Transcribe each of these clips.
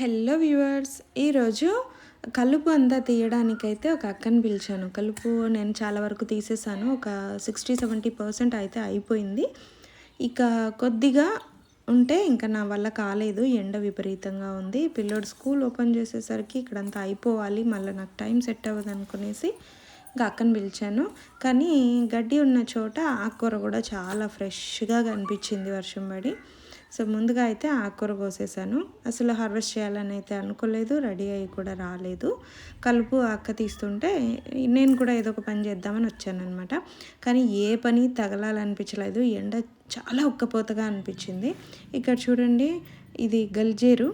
Hello viewers ఈరోజు కలుపు అంతా తీయడానికైతే ఒక అక్కని పిలిచాను. కలుపు నేను చాలా వరకు తీసేసాను. ఒక సిక్స్టీ సెవెంటీ పర్సెంట్ అయితే అయిపోయింది. ఇక కొద్దిగా ఉంటే ఇంకా నా వల్ల కాలేదు. ఎండ విపరీతంగా ఉంది. పిల్లోడు స్కూల్ ఓపెన్ చేసేసరికి ఇక్కడంతా అయిపోవాలి. మళ్ళీ నాకు టైం సెట్ అవ్వదు అనుకునేసి ఇంకా అక్కను పిలిచాను. కానీ గడ్డి ఉన్న చోట ఆకుకూర కూడా చాలా ఫ్రెష్గా కనిపించింది వర్షం పడి. సో ముందుగా అయితే ఆకుకూర కోసేసాను. అసలు హార్వెస్ట్ చేయాలని అయితే అనుకోలేదు రెడీ అయ్యి కూడా రాలేదు. కలుపు అక్క తీస్తుంటే నేను కూడా ఏదో ఒక పని చేద్దామని వచ్చానమాట కానీ ఏ పని తగలాలనిపించలేదు. ఎండ చాలా ఉక్కపోతగా అనిపించింది. ఇక్కడ చూడండి ఇది గల్జేరు.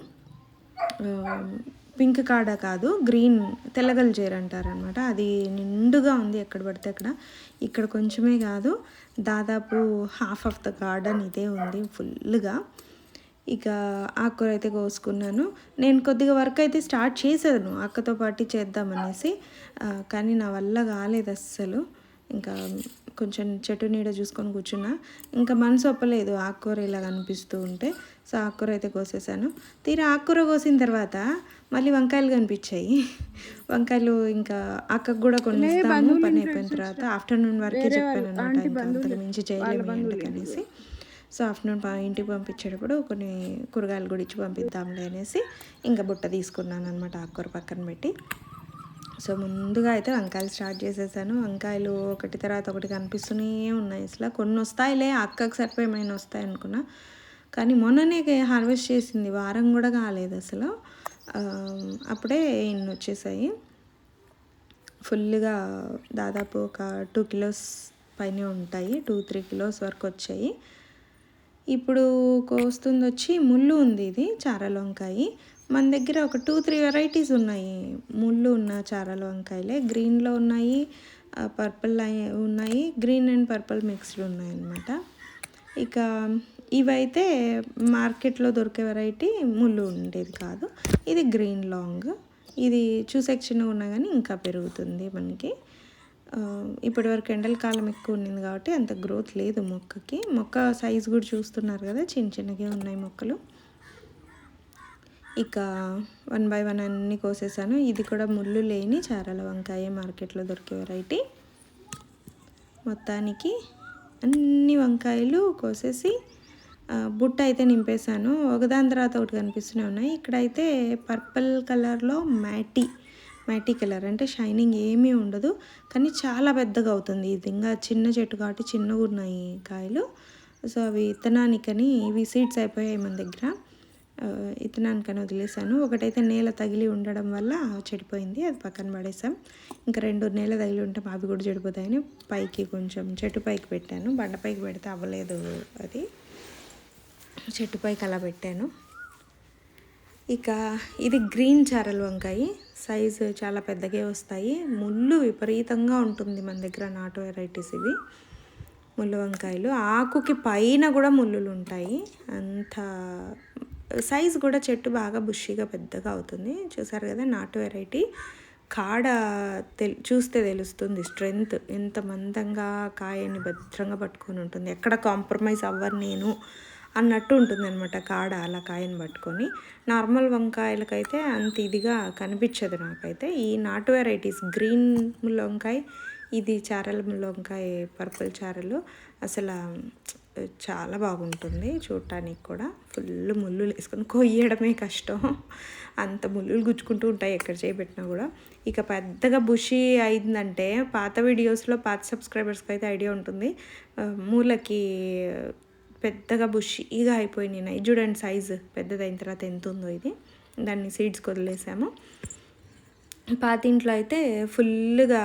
పింక్ కాడ కాదు గ్రీన్ తెల్లగల్జేరు అంటారనమాట. అది నిండుగా ఉంది ఎక్కడ పడితే అక్కడ. ఇక్కడ కొంచెమే కాదు దాదాపు హాఫ్ ఆఫ్ ద గార్డెన్ ఇదే ఉంది ఫుల్గా ఇక ఆకుకూర అయితే కోసుకున్నాను. నేను కొద్దిగా వర్క్ అయితే స్టార్ట్ చేశాను అక్కతో పాటు చేద్దామనేసి. కానీ నా వల్ల కాలేదు అస్సలు. ఇంకా కొంచెం చెట్టు నీడ చూసుకొని కూర్చున్నా. ఇంకా మనసు ఒప్పలేదు. ఆకుకూర ఇలా కనిపిస్తూ ఉంటే. సో ఆకుకూర అయితే కోసేసాను. తీరా ఆకుకూర కోసిన తర్వాత మళ్ళీ వంకాయలు కనిపించాయి. వంకాయలు ఇంకా అక్కకు కూడా కొన్ని ఇస్తాము పని అయిపోయిన తర్వాత ఆఫ్టర్నూన్ వరకే చెప్పాను అనమాట ఇంకా అంతకు మించి చేయలేము అనేసి. సో ఆఫ్టర్నూన్ ఇంటికి పంపించేటప్పుడు కొన్ని కూరగాయలు కూడా ఇచ్చి పంపిద్దాంలే అనేసి ఇంకా బుట్ట తీసుకున్నాను అనమాట ఆకుకూర పక్కన పెట్టి. సో ముందుగా అయితే వంకాయలు స్టార్ట్ చేసేసాను. వంకాయలు ఒకటి తర్వాత ఒకటి కనిపిస్తూనే ఉన్నాయి అసలు. కొన్ని వస్తాయిలే అక్కకు సరిపోయేమైనా వస్తాయి అనుకున్నా. కానీ మొన్ననే హార్వెస్ట్ చేసింది వారం కూడా కాలేదు అసలు. అప్పుడే ఇన్ని వచ్చేసాయి. ఫుల్గా దాదాపు ఒక టూ కిలోస్ పైనే ఉంటాయి టూ త్రీ కిలోస్ వరకు వచ్చాయి. ఇప్పుడు కోస్తుంది వచ్చి ముళ్ళు ఉంది ఇది చారల వంకాయి మన దగ్గర ఒక టూ త్రీ వెరైటీస్ ఉన్నాయి. ముళ్ళు ఉన్న చారల వంకాయలే. గ్రీన్లో ఉన్నాయి పర్పుల్ ఉన్నాయి. గ్రీన్ అండ్ పర్పుల్ మిక్స్డ్ ఉన్నాయి అన్నమాట ఇక ఇవైతే మార్కెట్లో దొరికే వెరైటీ ముళ్ళు ఉండేది కాదు. ఇది గ్రీన్ లాంగ్ ఇది చూసే చిన్నగా ఉన్నా కానీ ఇంకా పెరుగుతుంది మనకి. ఇప్పటివరకు ఇప్పటి వరకు ఎండల కాలం ఎక్కువ ఉన్నింది కాబట్టి అంత గ్రోత్ లేదు మొక్కకి. మొక్క సైజ్ కూడా చూస్తున్నారు కదా చిన్న చిన్నగా ఉన్నాయి మొక్కలు. ఇక వన్ బై వన్ అన్నీ కోసేసాను. ఇది కూడా ముళ్ళు లేని చారల వంకాయ మార్కెట్లో దొరికే వెరైటీ. మొత్తానికి అన్ని వంకాయలు కోసేసి బుట్ట అయితే నింపేశాను. ఒకదాని తర్వాత ఒకటి కనిపిస్తూనే ఉన్నాయి. ఇక్కడైతే పర్పుల్ కలర్లో మ్యాటీ మ్యాటీ కలర్ అంటే షైనింగ్ ఏమీ ఉండదు. కానీ చాలా పెద్దగా అవుతుంది. ఇది ఇంకా చిన్న చెట్టు కాబట్టి చిన్నగా ఉన్నాయి కాయలు. సో అవి విత్తనానికని ఇవి సీడ్స్ అయిపోయాయి మన దగ్గర. ఆ, వదిలేసాను ఒకటైతే నేల తగిలి ఉండడం వల్ల చెడిపోయింది. అది పక్కన పడేసాం ఇంకా రెండు నేల తగిలి ఉంటే అవి కూడా చెడిపోతాయని పైకి కొంచెం చెట్టు పైకి పెట్టాను. బండ పైకి పెడితే అవ్వలేదు అది. చెట్టు పైకి అలా పెట్టాను. ఇక ఇది గ్రీన్ చారల వంకాయ. సైజు చాలా పెద్దగా వస్తాయి. ముళ్ళు విపరీతంగా ఉంటుంది మన దగ్గర నాటు వెరైటీస్ ఇవి. ముళ్ళు వంకాయలు. ఆకుకి పైన కూడా ముళ్ళులు ఉంటాయి. అంత సైజ్ కూడా చెట్టు బాగా బుషిగా పెద్దగా అవుతుంది. చూసారు కదా నాటు వెరైటీ. కాడ తెల్ చూస్తే తెలుస్తుంది స్ట్రెంగ్త్. ఎంత మందంగా కాయని భద్రంగా పట్టుకొని ఉంటుంది. ఎక్కడ కాంప్రమైజ్ అవ్వను నేను అన్నట్టు ఉంటుంది అనమాట కాడ అలా కాయని పట్టుకొని. నార్మల్ వంకాయలకైతే అంత ఇదిగా కనిపించదు నాకైతే. ఈ నాటు వెరైటీస్ గ్రీన్ ముల్లంకాయ ఇది చారల ముల్లంకాయ పర్పుల్ చారలు అసలు చాలా బాగుంటుంది చూడటానికి కూడా. ఫుల్ ముళ్ళు వేసుకొని కొయ్యడమే కష్టం. అంత ముళ్ళు గుచ్చుకుంటూ ఉంటాయి ఎక్కడ చేయబెట్టినా కూడా. ఇక పెద్దగా బుషి అయిందంటే పాత వీడియోస్లో పాత సబ్స్క్రైబర్స్కి అయితే ఐడియా ఉంటుంది. మూలకి పెద్దగా బుషిగా అయిపోయినాయి ఇది చూడండి సైజు పెద్దదైన తర్వాత ఎంత ఉందో ఇది. దాన్ని సీడ్స్కి వదిలేసాము పాత ఇంట్లో అయితే ఫుల్గా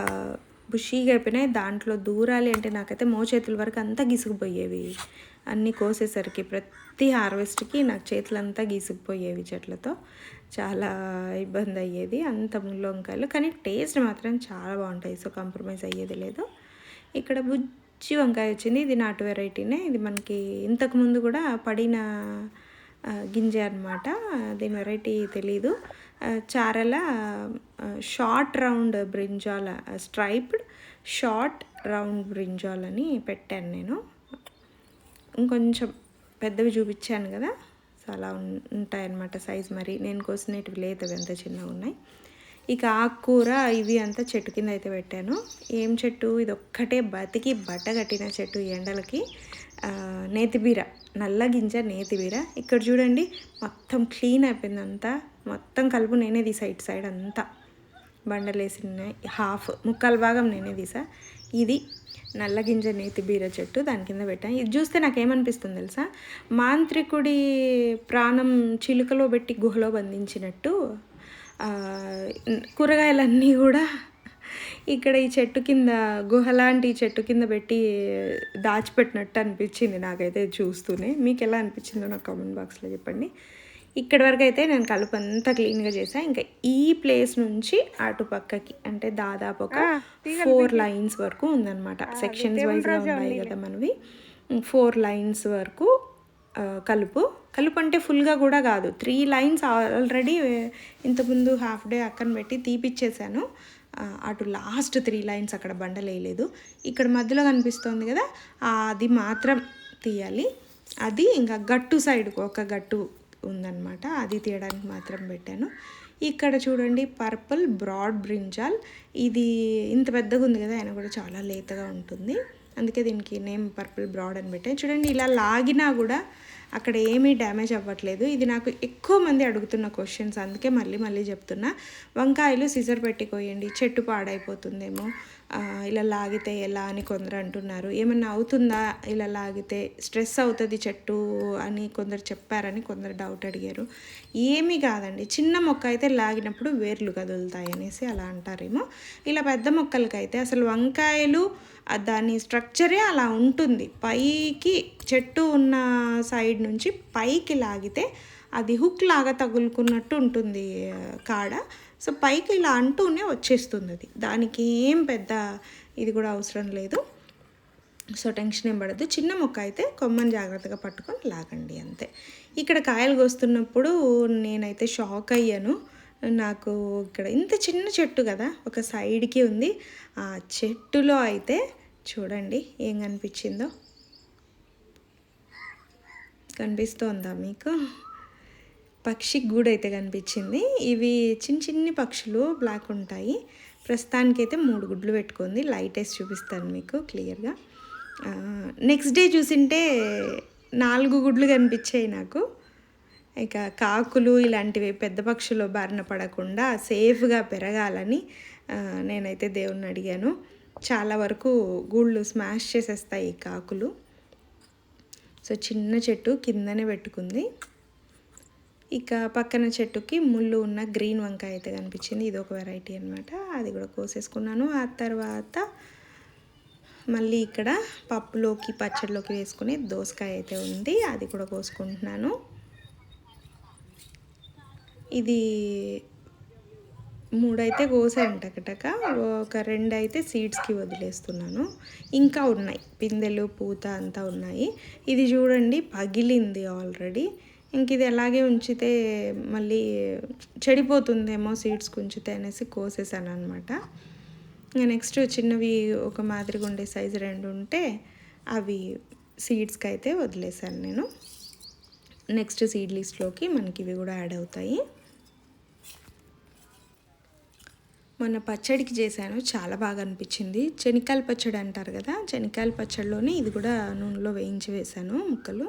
బుషీగా అయిపోయినాయి దాంట్లో దూరాలి అంటే నాకైతే మోచేతుల వరకు అంతా గీసుకుపోయేవి. అన్నీ కోసేసరికి ప్రతి హార్వెస్ట్కి నాకు చేతులంతా గీసుకుపోయేవి చెట్లతో. చాలా ఇబ్బంది అయ్యేది అంత ముళ్ళు కానీ టేస్ట్ మాత్రం చాలా బాగుంటాయి. సో కాంప్రమైజ్ అయ్యేది లేదు. ఇక్కడ బుజ్జి వంకాయ వచ్చింది. ఇది నాటు వెరైటీనే. ఇది మనకి ఇంతకుముందు కూడా పడిన గింజ అనమాట దీని వెరైటీ తెలీదు. చారల short round brinjal striped short round brinjal అని పెట్టాను నేను. ఇంకొంచెం పెద్దవి చూపించాను కదా. సో అలా ఉంటాయన్నమాట సైజ్ మరి. నేను కోసినవి లేదు అవి ఎంత చిన్నగా ఉన్నాయి. ఇక ఆకుకూర ఇవి అంతా చెట్టు కింద అయితే పెట్టాను. ఏం చెట్టు? ఇది ఒక్కటే బతికి బట్ట కట్టిన చెట్టు ఎండలకి. నేతిబీర నల్ల గింజ నేతిబీర ఇక్కడ చూడండి మొత్తం క్లీన్ అయిపోయింది అంతా మొత్తం కలుపు నేనే తీసా ఇటు సైడ్ అంతా. బండలేసిన హాఫ్ ముక్కాల భాగం నేనే తీసా. ఇది నల్ల గింజ నేతి బీర చెట్టు దాని కింద పెట్టాను ఇది చూస్తే నాకేమనిపిస్తుంది తెలుసా? మాంత్రికుడి ప్రాణం చిలుకలో పెట్టి గుహలో బంధించినట్టు కూరగాయలన్నీ కూడా ఇక్కడ ఈ చెట్టు కింద గుహ లాంటి చెట్టు కింద పెట్టి దాచిపెట్టినట్టు అనిపించింది నాకైతే చూస్తూనే. మీకు ఎలా అనిపించిందో నాకు కామెంట్ బాక్స్లో చెప్పండి. ఇక్కడి వరకు అయితే నేను కలుపు అంతా క్లీన్గా చేసా. ఇంకా ఈ ప్లేస్ నుంచి అటు పక్కకి అంటే దాదాపు ఒక ఫోర్ లైన్స్ వరకు ఉందన్నమాట. సెక్షన్స్ వైజ్గా ఉన్నాయి కదా మనవి. ఫోర్ లైన్స్ వరకు కలుపు. కలుపు అంటే ఫుల్గా కూడా కాదు. త్రీ లైన్స్ ఆల్రెడీ ఇంతకుముందు హాఫ్ డే అక్కన పెట్టి తీపిచ్చేసాను. అటు లాస్ట్ త్రీ లైన్స్ అక్కడ బండలు వేయలేదు. ఇక్కడ మధ్యలో కనిపిస్తోంది కదా అది మాత్రం తీయాలి. అది ఇంకా గట్టు సైడ్కు ఒక గట్టు ఉందన్నమాట. అది తీయడానికి మాత్రం పెట్టాను. ఇక్కడ చూడండి పర్పుల్ బ్రాడ్ బ్రింజాల్. ఇది ఇంత పెద్దగా ఉంది కదా ఆయన కూడా చాలా లేతగా ఉంటుంది. అందుకే దీనికి నేమ్ పర్పుల్ బ్రాడ్ అని పెట్టాను. చూడండి ఇలా లాగినా కూడా అక్కడ ఏమీ డ్యామేజ్ అవ్వట్లేదు. ఇది నాకు ఎక్కువ మంది అడుగుతున్న క్వశ్చన్స్ అందుకే మళ్ళీ మళ్ళీ చెప్తున్నా. వంకాయలు సిజర్ పెట్టి కోయండి. చెట్టు పాడైపోతుందేమో. ఇలా లాగితే ఎలా అని కొందరు అంటున్నారు. ఏమన్నా అవుతుందా? ఇలా లాగితే స్ట్రెస్ అవుతుంది చెట్టు అని కొందరు చెప్పారని కొందరు డౌట్ అడిగారు. ఏమీ కాదండి. చిన్న మొక్క అయితే లాగినప్పుడు వేర్లు కదులుతాయి అనేసి అలా అంటారేమో. ఇలా పెద్ద మొక్కలకైతే అసలు వంకాయలు దాని స్ట్రక్చరే అలా ఉంటుంది. పైకి చెట్టు ఉన్న సైడ్ నుంచి పైకి లాగితే అది హుక్ లాగా తగులుకున్నట్టు ఉంటుంది కాడ. సో పైకి ఇలా అంటూనే వచ్చేస్తుంది అది. దానికి ఏం పెద్ద ఇది కూడా అవసరం లేదు. సో టెన్షన్ ఏం పడద్దు. చిన్న మొక్క అయితే కొమ్మని జాగ్రత్తగా పట్టుకొని లాగండి అంతే. ఇక్కడ కాయలు కోస్తున్నప్పుడు నేనైతే షాక్ అయ్యాను. నాకు ఇక్కడ ఇంత చిన్న చెట్టు కదా ఒక సైడ్కి ఉంది. ఆ చెట్టులో అయితే చూడండి ఏం కనిపించిందో. కనిపిస్తోందా మీకు? పక్షి గూడైతే కనిపించింది. ఇవి చిన్న చిన్ని పక్షులు బ్లాక్ ఉంటాయి. ప్రస్తుతానికైతే మూడు గుడ్లు పెట్టుకుంది. లైట్ వేసి చూపిస్తాను మీకు క్లియర్గా. నెక్స్ట్ డే చూసింటే నాలుగు గుడ్లు కనిపించాయి నాకు. ఇక కాకులు ఇలాంటివి పెద్ద పక్షులు బారిన పడకుండా సేఫ్గా పెరగాలని నేనైతే దేవుణ్ణి అడిగాను. చాలా వరకు గూళ్ళు స్మాష్ చేసేస్తాయి ఈ కాకులు. సో చిన్న చెట్టు కిందనే పెట్టుకుంది. ఇక పక్కన చెట్టుకి ముళ్ళు ఉన్న గ్రీన్ వంకాయ అయితే కనిపించింది. ఇది ఒక వెరైటీ అనమాట అది కూడా కోసేసుకున్నాను. ఆ తర్వాత మళ్ళీ ఇక్కడ పప్పులోకి పచ్చడిలోకి వేసుకునే దోసకాయ అయితే ఉంది. అది కూడా కోసుకుంటున్నాను. ఇది మూడైతే కోసాను టకటక. ఒక రెండు అయితే సీడ్స్కి వదిలేస్తున్నాను. ఇంకా ఉన్నాయి. పిందెలు పూత అంతా ఉన్నాయి. ఇది చూడండి పగిలింది ఆల్రెడీ ఇంక ఇది ఎలాగే ఉంచితే మళ్ళీ చెడిపోతుందేమో సీడ్స్కి ఉంచితే అనేసి కోసేసాను అనమాట ఇంకా నెక్స్ట్ చిన్నవి ఒక మాదిరిగా ఉండే సైజు రెండు ఉంటే అవి సీడ్స్కి అయితే వదిలేసాను నేను. నెక్స్ట్ సీడ్ లిస్ట్లోకి మనకి ఇవి కూడా యాడ్ అవుతాయి. మొన్న పచ్చడికి చేశాను చాలా బాగా అనిపించింది. శనికాయల పచ్చడి అంటారు కదా శనక్కాయల పచ్చడిలోనే ఇది కూడా నూనెలో వేయించి వేశాను ముక్కలు.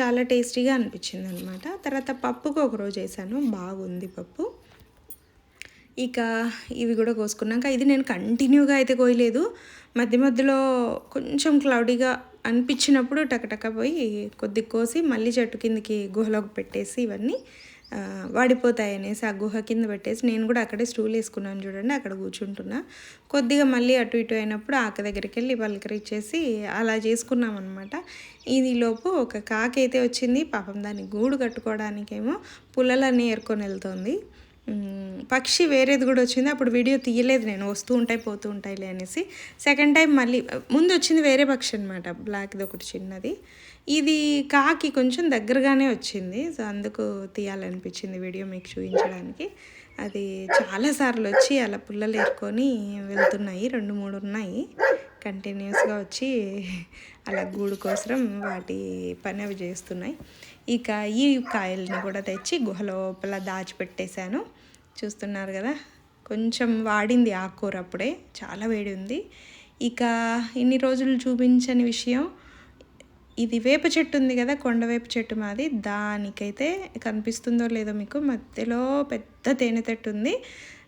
చాలా టేస్టీగా అనిపించింది అనమాట తర్వాత పప్పుకు ఒక రోజు వేసాను. బాగుంది పప్పు. ఇక ఇవి కూడా కోసుకున్నాక ఇది నేను కంటిన్యూగా అయితే కోయలేదు. మధ్య మధ్యలో కొంచెం క్లౌడీగా అనిపించినప్పుడు టకటక పోయి కొద్ది కోసి మళ్ళీ చెట్టు కిందకి గుహలోకి పెట్టేసి ఇవన్నీ వాడిపోతాయి అనేసి ఆ గుహ కింద పెట్టేసి నేను కూడా అక్కడే స్టూల్ వేసుకున్నాను చూడండి అక్కడ కూర్చుంటున్నా. కొద్దిగా మళ్ళీ అటు ఇటు అయినప్పుడు ఆక దగ్గరికి వెళ్ళి పలకరించేసి అలా చేసుకున్నాం అనమాట ఇది లోపు ఒక కాకి అయితే వచ్చింది పాపం దాన్ని గూడు కట్టుకోవడానికేమో పుల్లలన్నీ ఏరుకొని వెళ్తోంది. పక్షి వేరేది కూడా వచ్చింది అప్పుడు వీడియో తీయలేదు నేను వస్తూ ఉంటాయి పోతూ ఉంటాయిలే అనేసి. సెకండ్ టైం మళ్ళీ ముందు వచ్చింది వేరే పక్షి అనమాట బ్లాక్ది ఒకటి చిన్నది. ఇది కాకి కొంచెం దగ్గరగానే వచ్చింది. సో అందుకు తీయాలనిపించింది వీడియో మీకు చూపించడానికి. అది చాలాసార్లు వచ్చి అలా పుల్లలు ఏరుకొని వెళ్తున్నాయి. రెండు మూడు ఉన్నాయి. కంటిన్యూస్గా వచ్చి అలా గూడు కోసం వాటి పని అవి చేస్తున్నాయి. ఇక ఈ కాయల్ని కూడా తెచ్చి గుహ లోపల దాచిపెట్టేశాను. చూస్తున్నారు కదా కొంచెం వాడింది ఆకుకూర అప్పుడే. చాలా వేడి ఉంది. ఇక ఇన్ని రోజులు చూపించని విషయం ఇది వేప చెట్టు ఉంది కదా కొండ వేప చెట్టు మాది. దానికైతే కనిపిస్తుందో లేదో మీకు మధ్యలో పెద్ద తేనె తట్టు ఉంది.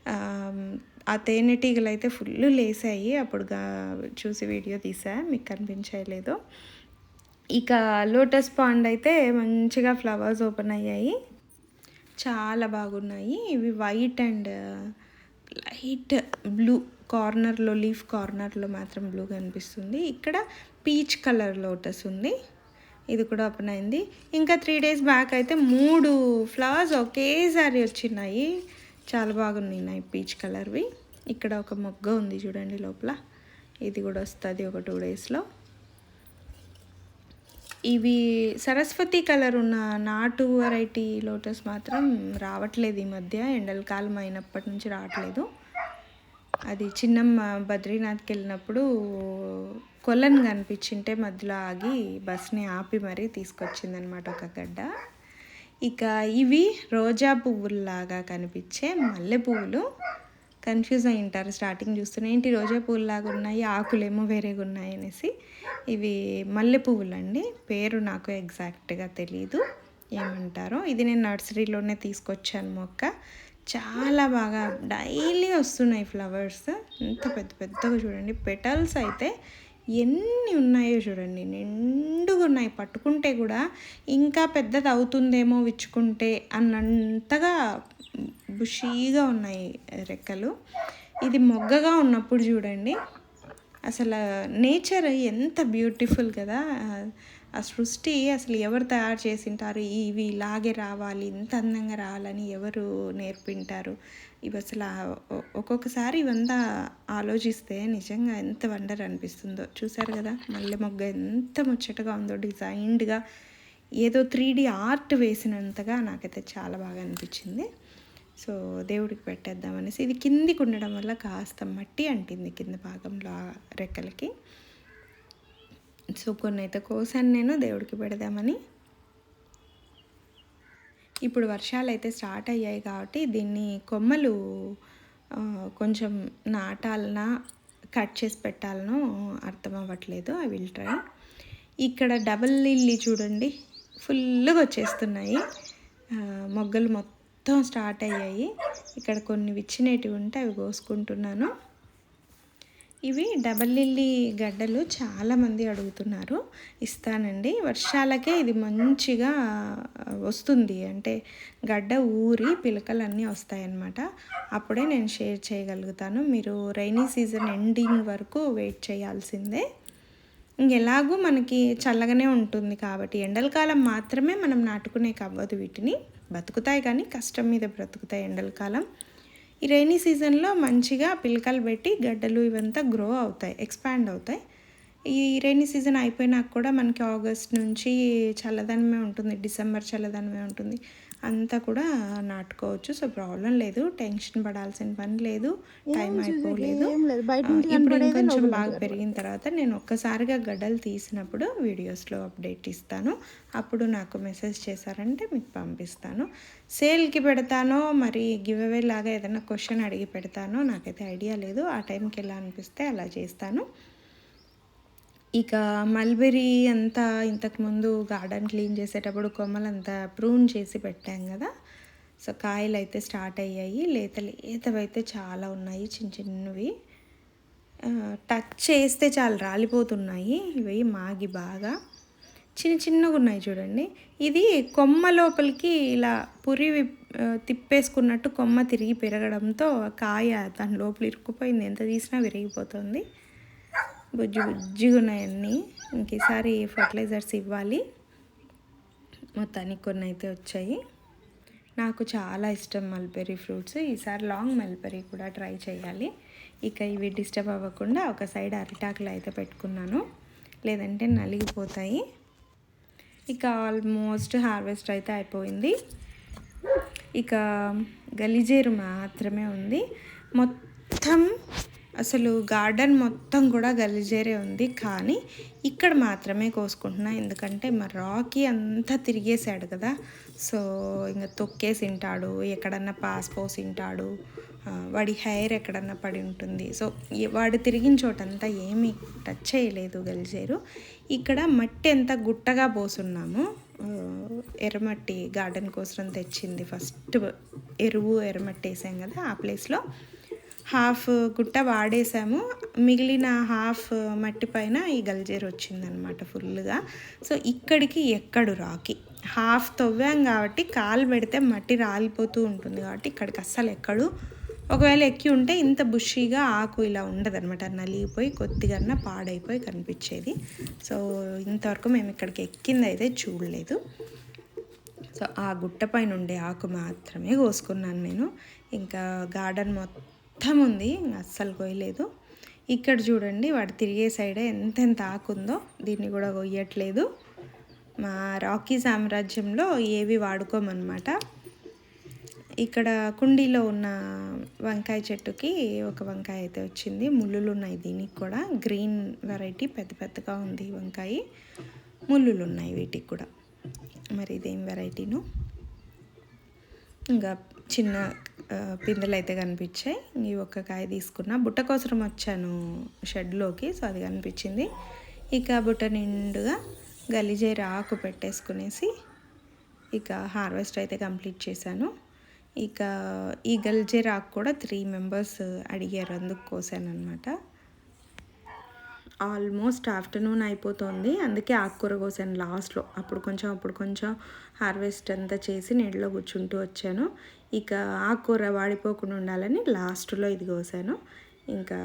ఆ, తేనెటీగలు అయితే ఫుల్ లేసాయి. అప్పుడుగా చూసి వీడియో తీసా మీకు కనిపించలేదు ఇక లోటస్ పాండ్ అయితే మంచిగా ఫ్లవర్స్ ఓపెన్ అయ్యాయి. చాలా బాగున్నాయి. ఇవి వైట్ అండ్ లైట్ బ్లూ కార్నర్లో లీఫ్ కార్నర్లో మాత్రం బ్లూ కనిపిస్తుంది. ఇక్కడ పీచ్ కలర్ లోటస్ ఉంది. ఇది కూడా ఓపెన్ అయింది. ఇంకా త్రీ డేస్ బ్యాక్ అయితే మూడు ఫ్లవర్స్ ఒకేసారి వచ్చినాయి. చాలా బాగున్నాయి పీచ్ కలర్వి. ఇక్కడ ఒక మొగ్గ ఉంది చూడండి లోపల. ఇది కూడా వస్తుంది ఒక టూ డేస్లో. ఇవి సరస్వతి కలర్ ఉన్న నాటు వెరైటీ లోటస్ మాత్రం రావట్లేదు ఈ మధ్య. ఎండల కాలం అయినప్పటి నుంచి రావట్లేదు. అది చిన్నమ్మ బద్రీనాథ్కి వెళ్ళినప్పుడు కొలను కనిపించింటే మధ్యలో ఆగి బస్ని ఆపి మరీ తీసుకొచ్చిందనమాట ఒక గడ్డ. ఇక ఇవి రోజా పువ్వుల్లాగా కనిపించే మల్లె పువ్వులు. కన్ఫ్యూజ్ అయి ఉంటారు స్టార్టింగ్ చూస్తూనే. ఏంటి రోజా పువ్వులాగా ఉన్నాయి ఆకులేమో వేరేగా ఉన్నాయి అనేసి. ఇవి మల్లె పువ్వులు అండి పేరు నాకు ఎగ్జాక్ట్గా తెలీదు. ఏమంటారో. ఇది నేను నర్సరీలోనే తీసుకొచ్చాను మొక్క. చాలా బాగా డైలీ వస్తున్నాయి ఫ్లవర్స్. ఎంత పెద్ద పెద్దగా చూడండి. పెటల్స్ అయితే ఎన్ని ఉన్నాయో చూడండి. నిండుగా ఉన్నాయి. పట్టుకుంటే కూడా ఇంకా పెద్దది అవుతుందేమో విచ్చుకుంటే అన్నంతగా బుషీగా ఉన్నాయి రెక్కలు. ఇది మొగ్గగా ఉన్నప్పుడు చూడండి. అసలు నేచర్ ఎంత బ్యూటిఫుల్ కదా. ఆ సృష్టి అసలు ఎవరు తయారు చేసింటారు? ఇవి ఇలాగే రావాలి ఇంత అందంగా రావాలని ఎవరు నేర్పింటారు? ఇవి అసలు ఒక్కొక్కసారి ఇవంతా ఆలోచిస్తే నిజంగా ఎంత వండర్ అనిపిస్తుందో. చూసారు కదా? మల్లె మొగ్గ ఎంత ముచ్చటగా ఉందో డిజైన్డ్గా ఏదో త్రీ డి ఆర్ట్ వేసినంతగా నాకైతే చాలా బాగా అనిపించింది. సో దేవుడికి పెట్టేద్దామనేసి ఇది కిందికి ఉండడం వల్ల కాస్త మట్టి అంటింది కింద భాగంలో రెక్కలకి. సో కొన్ని అయితే కోసాను నేను దేవుడికి పెడదామని. ఇప్పుడు వర్షాలు అయితే స్టార్ట్ అయ్యాయి కాబట్టి దీన్ని కొమ్మలు కొంచెం నాటాలనా కట్ చేసి పెట్టాలనో అర్థం అవ్వట్లేదు. I will try. ఇక్కడ డబల్ లిల్లీ చూడండి ఫుల్గా వచ్చేస్తున్నాయి. మొగ్గలు మొత్తం స్టార్ట్ అయ్యాయి. ఇక్కడ కొన్ని విచ్చినేటివి ఉంటే అవి కోసుకుంటున్నాను. ఇవి డబల్ లిల్లీ గడ్డలు చాలామంది అడుగుతున్నారు. ఇస్తానండి. వర్షాలకే ఇది మంచిగా వస్తుంది. అంటే గడ్డ ఊరి పిలకలన్నీ వస్తాయన్నమాట. అప్పుడే నేను షేర్ చేయగలుగుతాను. మీరు రైనీ సీజన్ ఎండింగ్ వరకు వెయిట్ చేయాల్సిందే. ఇంకెలాగూ మనకి చల్లగానే ఉంటుంది కాబట్టి ఎండల కాలం మాత్రమే మనం నాటుకునే అవ్వదు వీటిని. బతుకుతాయి కానీ కష్టం మీద బ్రతుకుతాయి ఎండల కాలం ఈ రైనీ సీజన్లో మంచిగా పిలకలు పెట్టి గడ్డలు ఇవంతా గ్రో అవుతాయి ఎక్స్పాండ్ అవుతాయి. ఈ రైనీ సీజన్ అయిపోయినాక కూడా మనకి ఆగస్ట్ నుంచి చల్లదనమే ఉంటుంది డిసెంబర్ చల్లదనమే ఉంటుంది. అంతా కూడా నాటుకోవచ్చు. సో ప్రాబ్లం లేదు. టెన్షన్ పడాల్సిన పని లేదు. టైం అయిపోలేదు. ఇప్పుడు లోపల బాగా పెరిగిన తర్వాత నేను ఒక్కసారిగా గడ్డలు తీసినప్పుడు వీడియోస్లో అప్డేట్ ఇస్తాను. అప్పుడు నాకు మెసేజ్ చేశారంటే మీకు పంపిస్తాను. సేల్కి పెడతానో మరి గివ్ అవే లాగా ఏదైనా క్వశ్చన్ అడిగి పెడతానో నాకైతే ఐడియా లేదు. ఆ టైంకి ఎలా అనిపిస్తే అలా చేస్తాను. ఇక మల్బెరీ అంతా ఇంతకుముందు గార్డెన్ క్లీన్ చేసేటప్పుడు కొమ్మలంతా ప్రూన్ చేసి పెట్టాం కదా. సో కాయలు అయితే స్టార్ట్ అయ్యాయి. లేత లేతవైతే చాలా ఉన్నాయి చిన్న చిన్నవి. టచ్ చేస్తే చాలా రాలిపోతున్నాయి. ఇవి మాగి బాగా చిన్న చిన్నగా ఉన్నాయి చూడండి. ఇది కొమ్మ లోపలికి ఇలా పురి తిప్పేసుకున్నట్టు కొమ్మ తిరిగి పెరగడంతో కాయ దాని లోపల ఇరుక్కుపోయింది. ఎంత తీసినా విరిగిపోతుంది. బుజ్జి బుజ్జిగా ఉన్నాయన్నీ ఇంక ఈసారి ఫర్టిలైజర్స్ ఇవ్వాలి. మొత్తానికి కొన్ని అయితే వచ్చాయి. నాకు చాలా ఇష్టం మల్బెర్రీ ఫ్రూట్స్ ఈసారి లాంగ్ మల్బెర్రీ కూడా ట్రై చేయాలి. ఇక ఇవి డిస్టర్బ్ అవ్వకుండా ఒక సైడ్ అరిటాకులు అయితే పెట్టుకున్నాను. లేదంటే నలిగిపోతాయి. ఇక ఆల్మోస్ట్ హార్వెస్ట్ అయితే అయిపోయింది. ఇక గలిజేరు మాత్రమే ఉంది. మొత్తం అసలు గార్డెన్ మొత్తం కూడా గలిజేరే ఉంది కానీ ఇక్కడ మాత్రమే కోసుకుంటున్నా. ఎందుకంటే మా రాకీ అంతా తిరిగేసాడు కదా. సో ఇంకా తొక్కేసి తింటాడు ఎక్కడన్నా పాస్ పోసి తింటాడు వాడి హెయిర్ ఎక్కడన్నా పడి ఉంటుంది. సో వాడు తిరిగిన చోటంతా ఏమీ టచ్ చేయలేదు గలిజేరు. ఇక్కడ మట్టి ఎంత గుట్టగా పోసున్నాము ఎర్రమట్టి గార్డెన్ కోసం తెచ్చింది. ఫస్ట్ ఎరువు ఎర్రమట్టి వేసాం కదా ఆ ప్లేస్లో. హాఫ్ గుట్ట వాడేసాము మిగిలిన హాఫ్ మట్టి పైన ఈ గల్జేరు వచ్చిందనమాట ఫుల్గా సో ఇక్కడికి ఎక్కడు రాకి. హాఫ్ తవ్వాం కాబట్టి కాలు పెడితే మట్టి రాలిపోతూ ఉంటుంది కాబట్టి ఇక్కడికి అస్సలు ఎక్కడు. ఒకవేళ ఎక్కి ఉంటే ఇంత బుషీగా ఆకు ఇలా ఉండదన్నమాట. నలిగిపోయి కొద్దిగా పాడైపోయి కనిపించేది. సో ఇంతవరకు మేము ఇక్కడికి ఎక్కింది అయితే చూడలేదు. సో ఆ గుట్ట పైన ఉండే ఆకు మాత్రమే కోసుకున్నాను నేను. ఇంకా గార్డెన్ మొత్తం ఉంది అస్సలు కొయ్యలేదు. ఇక్కడ చూడండి వాడు తిరిగే సైడే ఎంత ఎంత ఆకు ఉందో దీన్ని కూడా కొయ్యట్లేదు. మా రాకీ సామ్రాజ్యంలో ఏవి వాడుకోమన్నమాట. ఇక్కడ కుండీలో ఉన్న వంకాయ చెట్టుకి ఒక వంకాయ అయితే వచ్చింది. ముళ్ళులు ఉన్నాయి దీనికి కూడా. గ్రీన్ వెరైటీ పెద్ద పెద్దగా ఉంది వంకాయ. ముళ్ళులు ఉన్నాయి వీటికి కూడా. మరి ఇదేం వెరైటీను? ఇంకా చిన్న పిందెలు అయితే కనిపించాయి. ఈ ఒక్క కాయ తీసుకున్నా. బుట్ట కోసం వచ్చాను షెడ్లోకి సో అది కనిపించింది. ఇక బుట్ట నిండుగా గలిజేర ఆకు పెట్టేసుకునేసి ఇక హార్వెస్ట్ అయితే కంప్లీట్ చేశాను. ఇక ఈ గలిజేర ఆకు కూడా త్రీ మెంబర్స్ అడిగారు అందుకు కోసాను అనమాట ఆల్మోస్ట్ ఆఫ్టర్నూన్ అయిపోతుంది. అందుకే ఆకుకూర కోసాను లాస్ట్లో. అప్పుడు కొంచెం అప్పుడు కొంచెం హార్వెస్ట్ అంతా చేసి నీళ్ళలో కూర్చుంటూ వచ్చాను. ఇక ఆకుకూర వాడిపోకుండా ఉండాలని లాస్ట్లో ఇది కోసాను. ఇంకా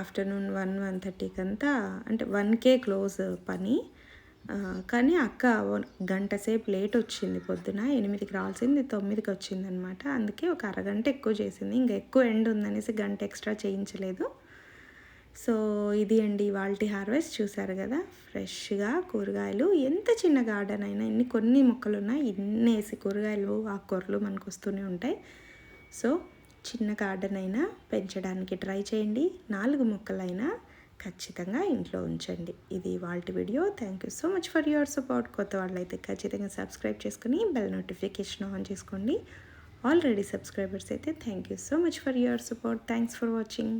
ఆఫ్టర్నూన్ వన్ వన్ థర్టీకి అంతా అంటే వన్కే క్లోజ్ పని. కానీ అక్క గంట సేపు లేట్ వచ్చింది పొద్దున. ఎనిమిదికి రాల్సింది తొమ్మిదికి వచ్చింది అనమాట అందుకే ఒక అరగంట ఎక్కువ చేసింది. ఇంకా ఎక్కువ ఎండ్ ఉందనేసి గంట ఎక్స్ట్రా చేయించలేదు. సో ఇది అండి వాల్టి హార్వెస్ట్ చూసారు కదా ఫ్రెష్గా కూరగాయలు. ఎంత చిన్న గార్డెన్ అయినా ఇన్ని కొన్ని మొక్కలు ఉన్నాయి ఇన్ని వేసి కూరగాయలు ఆకుకూరలు మనకు వస్తూనే ఉంటాయి. సో చిన్న గార్డెన్ అయినా పెంచడానికి ట్రై చేయండి. నాలుగు మొక్కలైనా ఖచ్చితంగా ఇంట్లో ఉంచండి. ఇది వాళ్ళ video. Thank you so much for your support. కొత్త వాళ్ళైతే ఖచ్చితంగా సబ్స్క్రైబ్ చేసుకుని బెల్ నోటిఫికేషన్ ఆన్ చేసుకోండి. ఆల్రెడీ సబ్స్క్రైబర్స్ అయితే thank you so much for your support. Thanks for watching.